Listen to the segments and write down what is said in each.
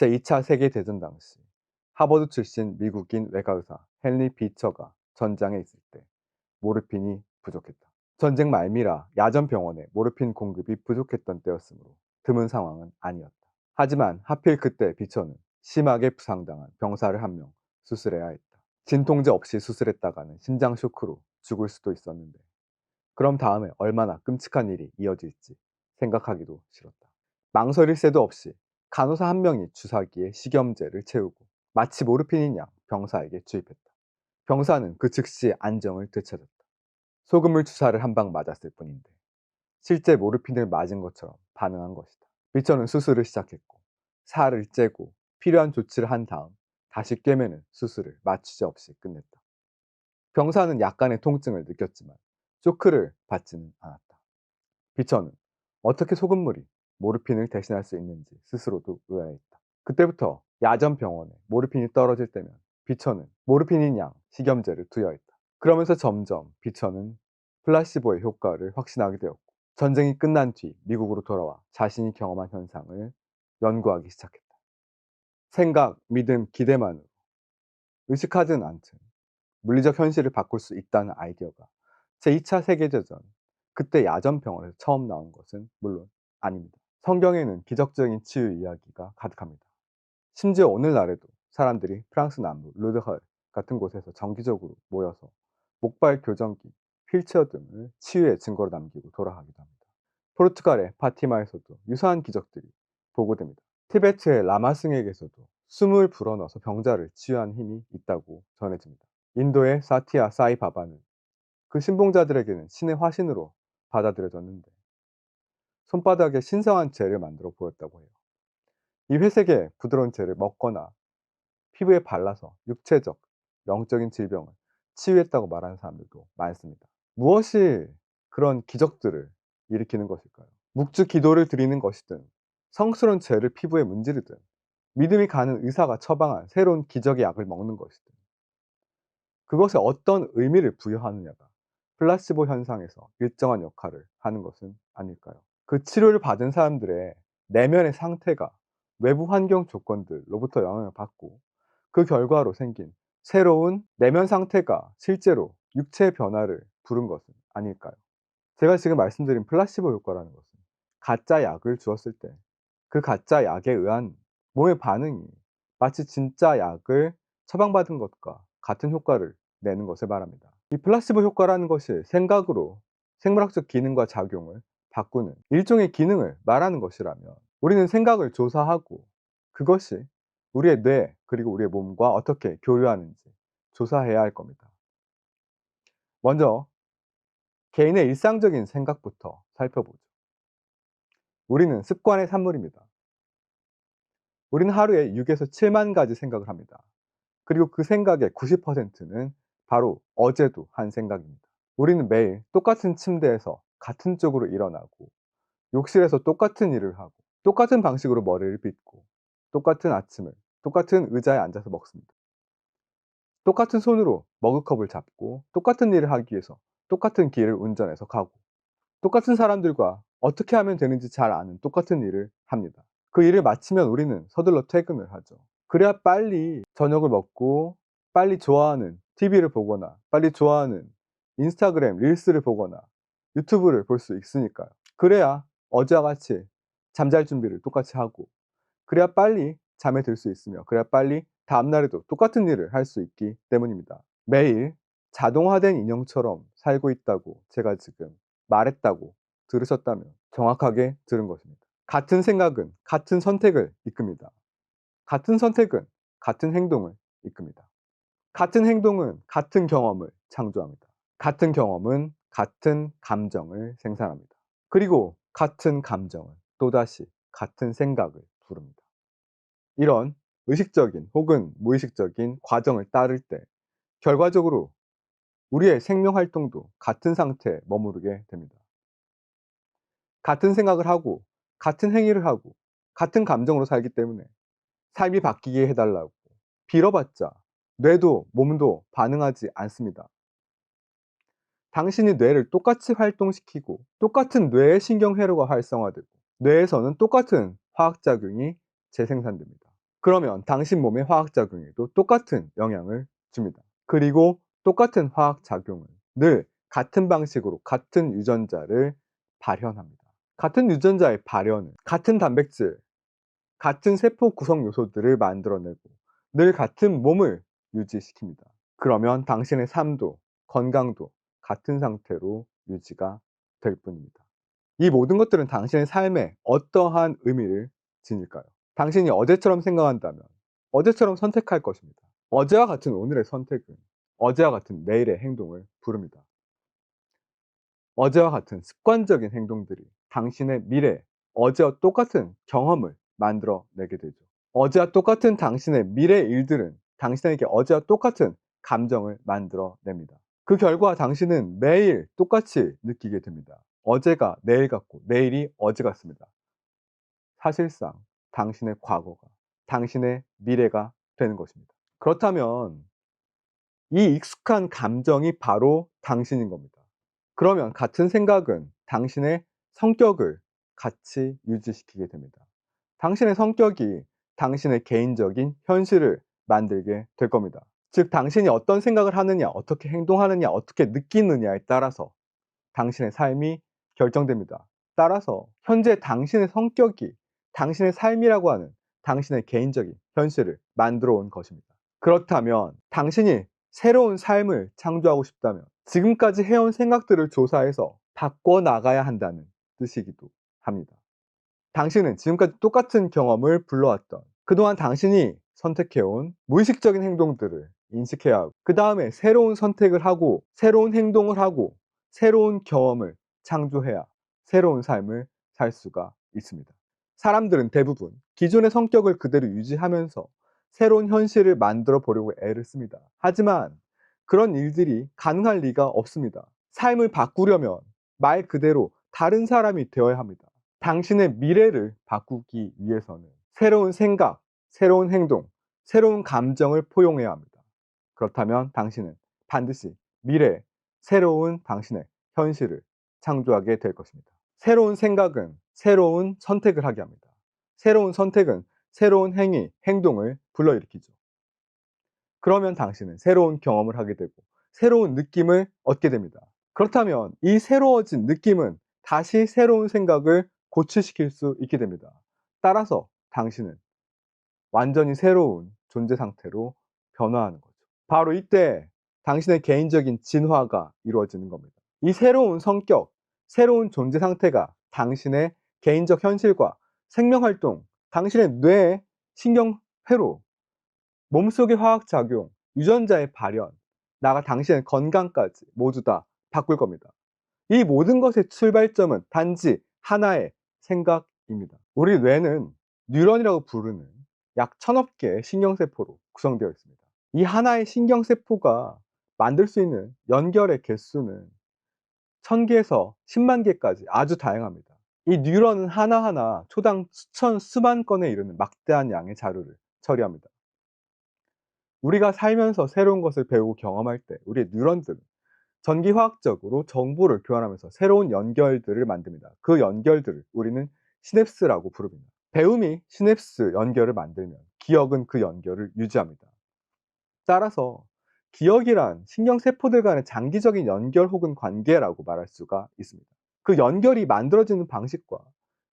제2차 세계대전 당시 하버드 출신 미국인 외과의사 헨리 비처가 전장에 있을 때 모르핀이 부족했다. 전쟁 말미라 야전 병원에 모르핀 공급이 부족했던 때였으므로 드문 상황은 아니었다. 하지만 하필 그때 비처는 심하게 부상당한 병사를 한 명 수술해야 했다. 진통제 없이 수술했다가는 심장 쇼크로 죽을 수도 있었는데 그럼 다음에 얼마나 끔찍한 일이 이어질지 생각하기도 싫었다. 망설일 새도 없이 간호사 한 명이 주사기에 식염제를 채우고 마치 모르핀인 양 병사에게 주입했다. 병사는 그 즉시 안정을 되찾았다. 소금물 주사를 한 방 맞았을 뿐인데 실제 모르핀을 맞은 것처럼 반응한 것이다. 미처는 수술을 시작했고 살을 째고 필요한 조치를 한 다음 다시 꿰매는 수술을 마취제 없이 끝냈다. 병사는 약간의 통증을 느꼈지만 쇼크를 받지는 않았다. 비처는 어떻게 소금물이 모르핀을 대신할 수 있는지 스스로도 의아했다. 그때부터 야전 병원에 모르핀이 떨어질 때면 비처는 모르핀인 양 식염제를 투여했다. 그러면서 점점 비처는 플라시보의 효과를 확신하게 되었고 전쟁이 끝난 뒤 미국으로 돌아와 자신이 경험한 현상을 연구하기 시작했다. 생각, 믿음, 기대만으로 의식하든 않든 물리적 현실을 바꿀 수 있다는 아이디어가 제2차 세계대전 그때 야전 병원에서 처음 나온 것은 물론 아닙니다. 성경에는 기적적인 치유 이야기가 가득합니다. 심지어 오늘날에도 사람들이 프랑스 남부 루드헐 같은 곳에서 정기적으로 모여서 목발 교정기, 휠체어 등을 치유의 증거로 남기고 돌아가기도 합니다. 포르투갈의 파티마에서도 유사한 기적들이 보고됩니다. 티베트의 라마승에게서도 숨을 불어넣어서 병자를 치유한 힘이 있다고 전해집니다. 인도의 사티아 사이바바는 그 신봉자들에게는 신의 화신으로 받아들여졌는데 손바닥에 신성한 젤을 만들어 보였다고 해요. 이 회색의 부드러운 젤을 먹거나 피부에 발라서 육체적, 영적인 질병을 치유했다고 말하는 사람들도 많습니다. 무엇이 그런 기적들을 일으키는 것일까요? 묵주 기도를 드리는 것이든 성스러운 죄를 피부에 문지르든 믿음이 가는 의사가 처방한 새로운 기적의 약을 먹는 것이든 그것에 어떤 의미를 부여하느냐가 플라시보 현상에서 일정한 역할을 하는 것은 아닐까요? 그 치료를 받은 사람들의 내면의 상태가 외부 환경 조건들로부터 영향을 받고 그 결과로 생긴 새로운 내면 상태가 실제로 육체 변화를 부른 것은 아닐까요? 제가 지금 말씀드린 플라시보 효과라는 것은 가짜 약을 주었을 때 그 가짜 약에 의한 몸의 반응이 마치 진짜 약을 처방받은 것과 같은 효과를 내는 것을 말합니다. 이 플라시보 효과라는 것이 생각으로 생물학적 기능과 작용을 바꾸는 일종의 기능을 말하는 것이라면 우리는 생각을 조사하고 그것이 우리의 뇌 그리고 우리의 몸과 어떻게 교류하는지 조사해야 할 겁니다. 먼저 개인의 일상적인 생각부터 살펴보죠. 우리는 습관의 산물입니다. 우리는 하루에 6에서 7만 가지 생각을 합니다. 그리고 그 생각의 90%는 바로 어제도 한 생각입니다. 우리는 매일 똑같은 침대에서 같은 쪽으로 일어나고 욕실에서 똑같은 일을 하고 똑같은 방식으로 머리를 빗고 똑같은 아침을 똑같은 의자에 앉아서 먹습니다. 똑같은 손으로 머그컵을 잡고 똑같은 일을 하기 위해서 똑같은 길을 운전해서 가고 똑같은 사람들과 어떻게 하면 되는지 잘 아는 똑같은 일을 합니다. 그 일을 마치면 우리는 서둘러 퇴근을 하죠. 그래야 빨리 저녁을 먹고 빨리 좋아하는 TV를 보거나 빨리 좋아하는 인스타그램 릴스를 보거나 유튜브를 볼 수 있으니까요. 그래야 어제와 같이 잠잘 준비를 똑같이 하고 그래야 빨리 잠에 들 수 있으며 그래야 빨리 다음날에도 똑같은 일을 할 수 있기 때문입니다. 매일 자동화된 인형처럼 살고 있다고 제가 지금 말했다고 들으셨다면 정확하게 들은 것입니다. 같은 생각은 같은 선택을 이끕니다. 같은 선택은 같은 행동을 이끕니다. 같은 행동은 같은 경험을 창조합니다. 같은 경험은 같은 감정을 생산합니다. 그리고 같은 감정은 또다시 같은 생각을 부릅니다. 이런 의식적인 혹은 무의식적인 과정을 따를 때 결과적으로 우리의 생명 활동도 같은 상태에 머무르게 됩니다. 같은 생각을 하고 같은 행위를 하고 같은 감정으로 살기 때문에 삶이 바뀌게 해달라고 빌어봤자 뇌도 몸도 반응하지 않습니다. 당신이 뇌를 똑같이 활동시키고 똑같은 뇌의 신경회로가 활성화되고 뇌에서는 똑같은 화학작용이 재생산됩니다. 그러면 당신 몸의 화학작용에도 똑같은 영향을 줍니다. 그리고 똑같은 화학작용을 늘 같은 방식으로 같은 유전자를 발현합니다. 같은 유전자의 발현은 같은 단백질, 같은 세포 구성 요소들을 만들어내고 늘 같은 몸을 유지시킵니다. 그러면 당신의 삶도 건강도 같은 상태로 유지가 될 뿐입니다. 이 모든 것들은 당신의 삶에 어떠한 의미를 지닐까요? 당신이 어제처럼 생각한다면 어제처럼 선택할 것입니다. 어제와 같은 오늘의 선택은 어제와 같은 내일의 행동을 부릅니다. 어제와 같은 습관적인 행동들이 당신의 미래, 어제와 똑같은 경험을 만들어내게 되죠. 어제와 똑같은 당신의 미래 일들은 당신에게 어제와 똑같은 감정을 만들어냅니다. 그 결과 당신은 매일 똑같이 느끼게 됩니다. 어제가 내일 같고 내일이 어제 같습니다. 사실상 당신의 과거가 당신의 미래가 되는 것입니다. 그렇다면 이 익숙한 감정이 바로 당신인 겁니다. 그러면 같은 생각은 당신의 성격을 같이 유지시키게 됩니다. 당신의 성격이 당신의 개인적인 현실을 만들게 될 겁니다. 즉, 당신이 어떤 생각을 하느냐, 어떻게 행동하느냐, 어떻게 느끼느냐에 따라서 당신의 삶이 결정됩니다. 따라서 현재 당신의 성격이 당신의 삶이라고 하는 당신의 개인적인 현실을 만들어 온 것입니다. 그렇다면 당신이 새로운 삶을 창조하고 싶다면 지금까지 해온 생각들을 조사해서 바꿔 나가야 한다는 뜻이기도 합니다. 당신은 지금까지 똑같은 경험을 불러왔던 그동안 당신이 선택해온 무의식적인 행동들을 인식해야 하고 그 다음에 새로운 선택을 하고 새로운 행동을 하고 새로운 경험을 창조해야 새로운 삶을 살 수가 있습니다. 사람들은 대부분 기존의 성격을 그대로 유지하면서 새로운 현실을 만들어 보려고 애를 씁니다. 하지만 그런 일들이 가능할 리가 없습니다. 삶을 바꾸려면 말 그대로 다른 사람이 되어야 합니다. 당신의 미래를 바꾸기 위해서는 새로운 생각, 새로운 행동, 새로운 감정을 포용해야 합니다. 그렇다면 당신은 반드시 미래, 새로운 당신의 현실을 창조하게 될 것입니다. 새로운 생각은 새로운 선택을 하게 합니다. 새로운 선택은 새로운 행위, 행동을 불러일으키죠. 그러면 당신은 새로운 경험을 하게 되고 새로운 느낌을 얻게 됩니다. 그렇다면 이 새로워진 느낌은 다시 새로운 생각을 고취시킬 수 있게 됩니다. 따라서 당신은 완전히 새로운 존재 상태로 변화하는 거죠. 바로 이때 당신의 개인적인 진화가 이루어지는 겁니다. 이 새로운 성격, 새로운 존재 상태가 당신의 개인적 현실과 생명 활동, 당신의 뇌, 신경 회로, 몸속의 화학 작용, 유전자의 발현, 나가 당신의 건강까지 모두 다 바꿀 겁니다. 이 모든 것의 출발점은 단지 하나의 생각입니다. 우리 뇌는 뉴런이라고 부르는 약 천억 개의 신경세포로 구성되어 있습니다. 이 하나의 신경세포가 만들 수 있는 연결의 개수는 천개에서 10만 개까지 아주 다양합니다. 이 뉴런은 하나하나 초당 수천, 수만 건에 이르는 막대한 양의 자료를 처리합니다. 우리가 살면서 새로운 것을 배우고 경험할 때 우리의 뉴런들은 전기화학적으로 정보를 교환하면서 새로운 연결들을 만듭니다. 그 연결들을 우리는 시냅스라고 부릅니다. 배움이 시냅스 연결을 만들면 기억은 그 연결을 유지합니다. 따라서 기억이란 신경세포들 간의 장기적인 연결 혹은 관계라고 말할 수가 있습니다. 그 연결이 만들어지는 방식과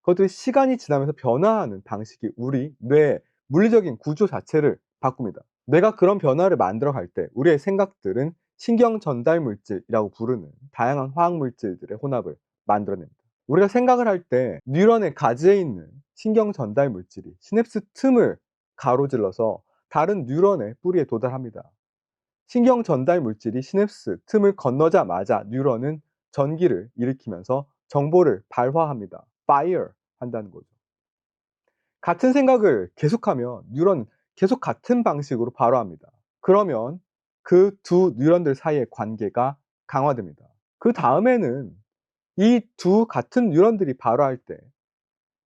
그것들이 시간이 지나면서 변화하는 방식이 우리 뇌의 물리적인 구조 자체를 바꿉니다. 뇌가 그런 변화를 만들어 갈 때 우리의 생각들은 신경 전달 물질이라고 부르는 다양한 화학 물질들의 혼합을 만들어냅니다. 우리가 생각을 할 때 뉴런의 가지에 있는 신경 전달 물질이 시냅스 틈을 가로질러서 다른 뉴런의 뿌리에 도달합니다. 신경 전달 물질이 시냅스 틈을 건너자마자 뉴런은 전기를 일으키면서 정보를 발화합니다. fire 한다는 거죠. 같은 생각을 계속하면 뉴런 계속 같은 방식으로 발화합니다. 그러면 그 두 뉴런들 사이의 관계가 강화됩니다. 그 다음에는 이 두 같은 뉴런들이 발화할 때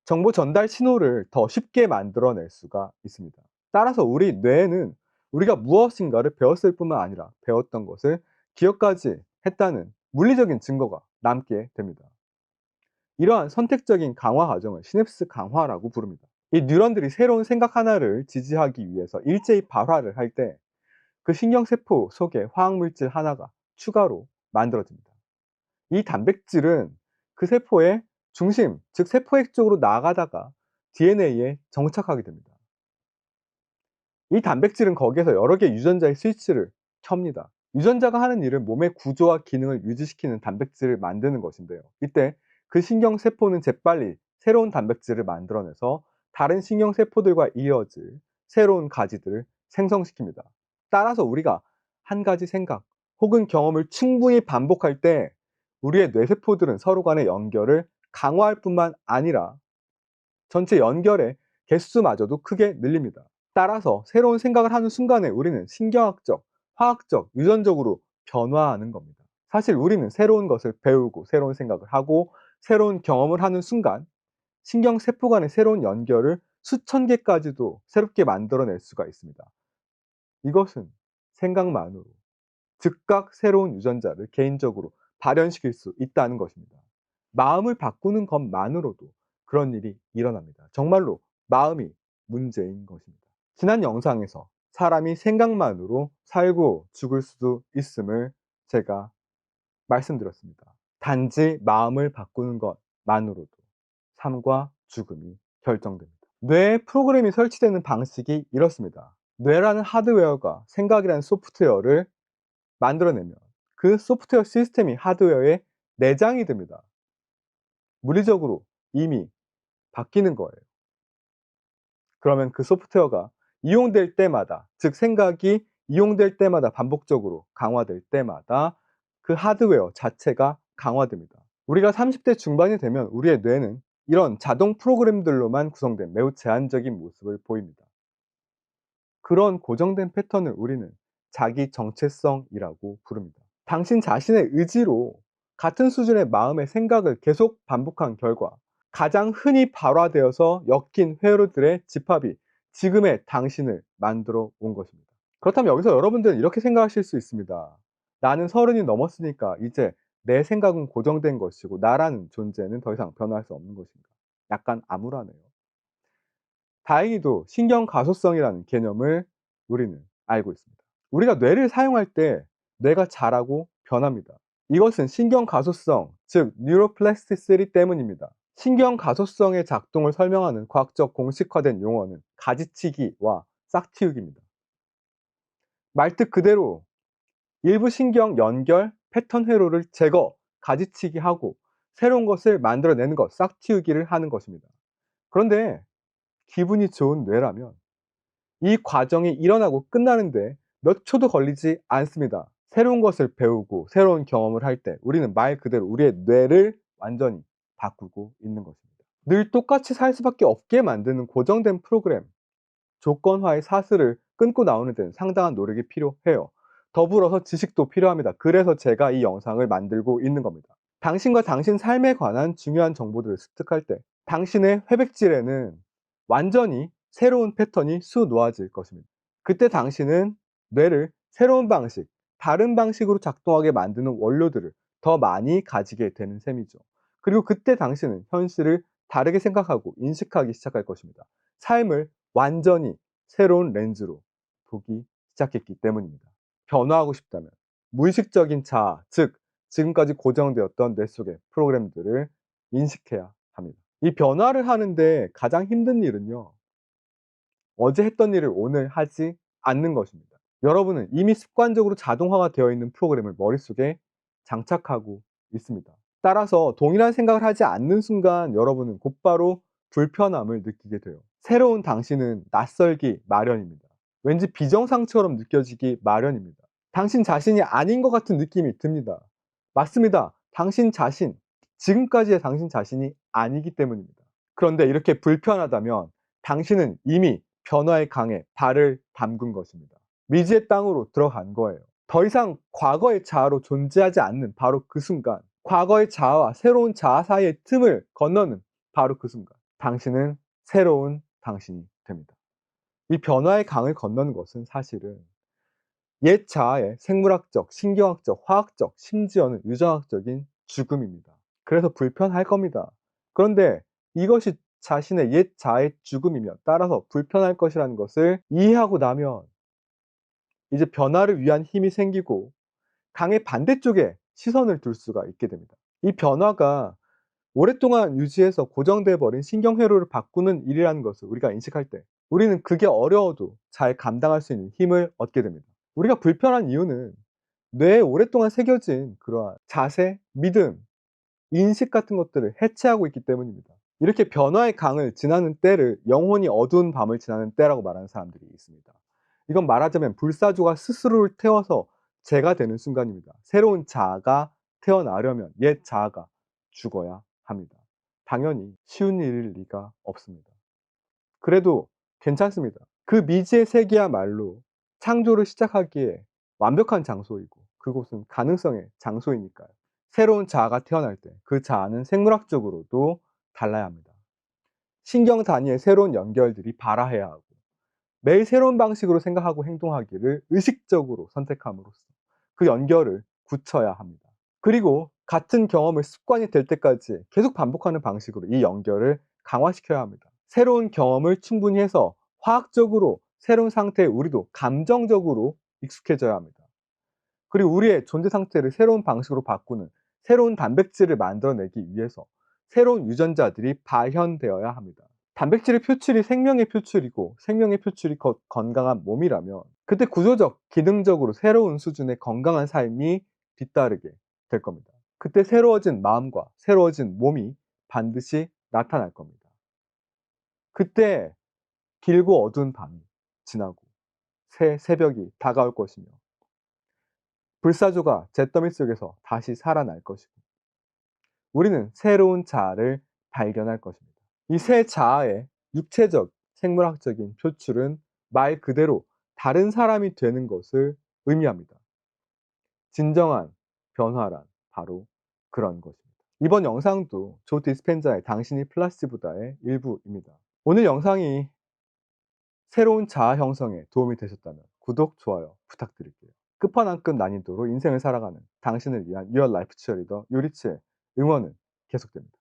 정보 전달 신호를 더 쉽게 만들어낼 수가 있습니다. 따라서 우리 뇌에는 우리가 무엇인가를 배웠을 뿐만 아니라 배웠던 것을 기억까지 했다는 물리적인 증거가 남게 됩니다. 이러한 선택적인 강화 과정을 시냅스 강화라고 부릅니다. 이 뉴런들이 새로운 생각 하나를 지지하기 위해서 일제히 발화를 할 때 그 신경세포 속에 화학물질 하나가 추가로 만들어집니다. 이 단백질은 그 세포의 중심, 즉 세포액 쪽으로 나아가다가 DNA에 정착하게 됩니다. 이 단백질은 거기에서 여러 개의 유전자의 스위치를 켭니다. 유전자가 하는 일은 몸의 구조와 기능을 유지시키는 단백질을 만드는 것인데요. 이때 그 신경세포는 재빨리 새로운 단백질을 만들어내서 다른 신경세포들과 이어질 새로운 가지들을 생성시킵니다. 따라서 우리가 한 가지 생각 혹은 경험을 충분히 반복할 때 우리의 뇌세포들은 서로 간의 연결을 강화할 뿐만 아니라 전체 연결의 개수마저도 크게 늘립니다. 따라서 새로운 생각을 하는 순간에 우리는 신경학적, 화학적, 유전적으로 변화하는 겁니다. 사실 우리는 새로운 것을 배우고 새로운 생각을 하고 새로운 경험을 하는 순간 신경세포 간의 새로운 연결을 수천 개까지도 새롭게 만들어낼 수가 있습니다. 이것은 생각만으로 즉각 새로운 유전자를 개인적으로 발현시킬 수 있다는 것입니다. 마음을 바꾸는 것만으로도 그런 일이 일어납니다. 정말로 마음이 문제인 것입니다. 지난 영상에서 사람이 생각만으로 살고 죽을 수도 있음을 제가 말씀드렸습니다. 단지 마음을 바꾸는 것만으로도 삶과 죽음이 결정됩니다. 뇌에 프로그램이 설치되는 방식이 이렇습니다. 뇌라는 하드웨어가 생각이라는 소프트웨어를 만들어내면 그 소프트웨어 시스템이 하드웨어에 내장이 됩니다. 물리적으로 이미 바뀌는 거예요. 그러면 그 소프트웨어가 이용될 때마다, 즉 생각이 이용될 때마다 반복적으로 강화될 때마다 그 하드웨어 자체가 강화됩니다. 우리가 30대 중반이 되면 우리의 뇌는 이런 자동 프로그램들로만 구성된 매우 제한적인 모습을 보입니다. 그런 고정된 패턴을 우리는 자기 정체성이라고 부릅니다. 당신 자신의 의지로 같은 수준의 마음의 생각을 계속 반복한 결과 가장 흔히 발화되어서 엮인 회로들의 집합이 지금의 당신을 만들어 온 것입니다. 그렇다면 여기서 여러분들은 이렇게 생각하실 수 있습니다. 나는 서른이 넘었으니까 이제 내 생각은 고정된 것이고 나라는 존재는 더 이상 변화할 수 없는 것인가. 약간 암울하네요. 다행히도 신경 가소성이라는 개념을 우리는 알고 있습니다. 우리가 뇌를 사용할 때 뇌가 자라고 변합니다. 이것은 신경 가소성, 즉 뉴로플라스티시티 때문입니다. 신경 가소성의 작동을 설명하는 과학적 공식화된 용어는 가지치기와 싹틔우기입니다. 말뜻 그대로 일부 신경 연결 패턴 회로를 제거, 가지치기하고 새로운 것을 만들어내는 것, 싹틔우기를 하는 것입니다. 그런데 기분이 좋은 뇌라면 이 과정이 일어나고 끝나는데 몇 초도 걸리지 않습니다. 새로운 것을 배우고 새로운 경험을 할 때 우리는 말 그대로 우리의 뇌를 완전히 바꾸고 있는 것입니다. 늘 똑같이 살 수밖에 없게 만드는 고정된 프로그램, 조건화의 사슬을 끊고 나오는 데는 상당한 노력이 필요해요. 더불어서 지식도 필요합니다. 그래서 제가 이 영상을 만들고 있는 겁니다. 당신과 당신 삶에 관한 중요한 정보들을 습득할 때 당신의 회백질에는 완전히 새로운 패턴이 수놓아질 것입니다. 그때 당신은 뇌를 새로운 방식, 다른 방식으로 작동하게 만드는 원료들을 더 많이 가지게 되는 셈이죠. 그리고 그때 당신은 현실을 다르게 생각하고 인식하기 시작할 것입니다. 삶을 완전히 새로운 렌즈로 보기 시작했기 때문입니다. 변화하고 싶다면 무의식적인 자아, 즉 지금까지 고정되었던 뇌 속의 프로그램들을 인식해야 합니다. 이 변화를 하는데 가장 힘든 일은요. 어제 했던 일을 오늘 하지 않는 것입니다. 여러분은 이미 습관적으로 자동화가 되어 있는 프로그램을 머릿속에 장착하고 있습니다. 따라서 동일한 생각을 하지 않는 순간 여러분은 곧바로 불편함을 느끼게 돼요. 새로운 당신은 낯설기 마련입니다. 왠지 비정상처럼 느껴지기 마련입니다. 당신 자신이 아닌 것 같은 느낌이 듭니다. 맞습니다. 당신 자신, 지금까지의 당신 자신이 아니기 때문입니다. 그런데 이렇게 불편하다면 당신은 이미 변화의 강에 발을 담근 것입니다. 미지의 땅으로 들어간 거예요. 더 이상 과거의 자아로 존재하지 않는 바로 그 순간, 과거의 자아와 새로운 자아 사이의 틈을 건너는 바로 그 순간, 당신은 새로운 당신이 됩니다. 이 변화의 강을 건너는 것은 사실은 옛 자아의 생물학적, 신경학적, 화학적, 심지어는 유전학적인 죽음입니다. 그래서 불편할 겁니다. 그런데 이것이 자신의 옛 자아의 죽음이며 따라서 불편할 것이라는 것을 이해하고 나면 이제 변화를 위한 힘이 생기고 강의 반대쪽에 시선을 둘 수가 있게 됩니다. 이 변화가 오랫동안 유지해서 고정돼 버린 신경회로를 바꾸는 일이라는 것을 우리가 인식할 때 우리는 그게 어려워도 잘 감당할 수 있는 힘을 얻게 됩니다. 우리가 불편한 이유는 뇌에 오랫동안 새겨진 그러한 자세, 믿음, 인식 같은 것들을 해체하고 있기 때문입니다. 이렇게 변화의 강을 지나는 때를 영혼이 어두운 밤을 지나는 때라고 말하는 사람들이 있습니다. 이건 말하자면 불사조가 스스로를 태워서 죄가 되는 순간입니다. 새로운 자아가 태어나려면 옛 자아가 죽어야 합니다. 당연히 쉬운 일일 리가 없습니다. 그래도 괜찮습니다. 그 미지의 세계야말로 창조를 시작하기에 완벽한 장소이고 그곳은 가능성의 장소이니까요. 새로운 자아가 태어날 때 그 자아는 생물학적으로도 달라야 합니다. 신경 단위의 새로운 연결들이 발화해야 하고 매일 새로운 방식으로 생각하고 행동하기를 의식적으로 선택함으로써 그 연결을 굳혀야 합니다. 그리고 같은 경험을 습관이 될 때까지 계속 반복하는 방식으로 이 연결을 강화시켜야 합니다. 새로운 경험을 충분히 해서 화학적으로 새로운 상태에 우리도 감정적으로 익숙해져야 합니다. 그리고 우리의 존재 상태를 새로운 방식으로 바꾸는 새로운 단백질을 만들어내기 위해서 새로운 유전자들이 발현되어야 합니다. 단백질의 표출이 생명의 표출이고 생명의 표출이 곧 건강한 몸이라면 그때 구조적, 기능적으로 새로운 수준의 건강한 삶이 뒤따르게 될 겁니다. 그때 새로워진 마음과 새로워진 몸이 반드시 나타날 겁니다. 그때 길고 어두운 밤이 지나고 새 새벽이 다가올 것이며 불사조가 잿더미 속에서 다시 살아날 것이고 우리는 새로운 자아를 발견할 것입니다. 이 새 자아의 육체적, 생물학적인 표출은 말 그대로 다른 사람이 되는 것을 의미합니다. 진정한 변화란 바로 그런 것입니다. 이번 영상도 조 디스펜자의 당신이 플라스티보다의 일부입니다. 오늘 영상이 새로운 자아 형성에 도움이 되셨다면 구독, 좋아요 부탁드릴게요. 끝판왕급 난이도로 인생을 살아가는 당신을 위한 유얼 라이프 치어리더 요리치의 응원은 계속됩니다.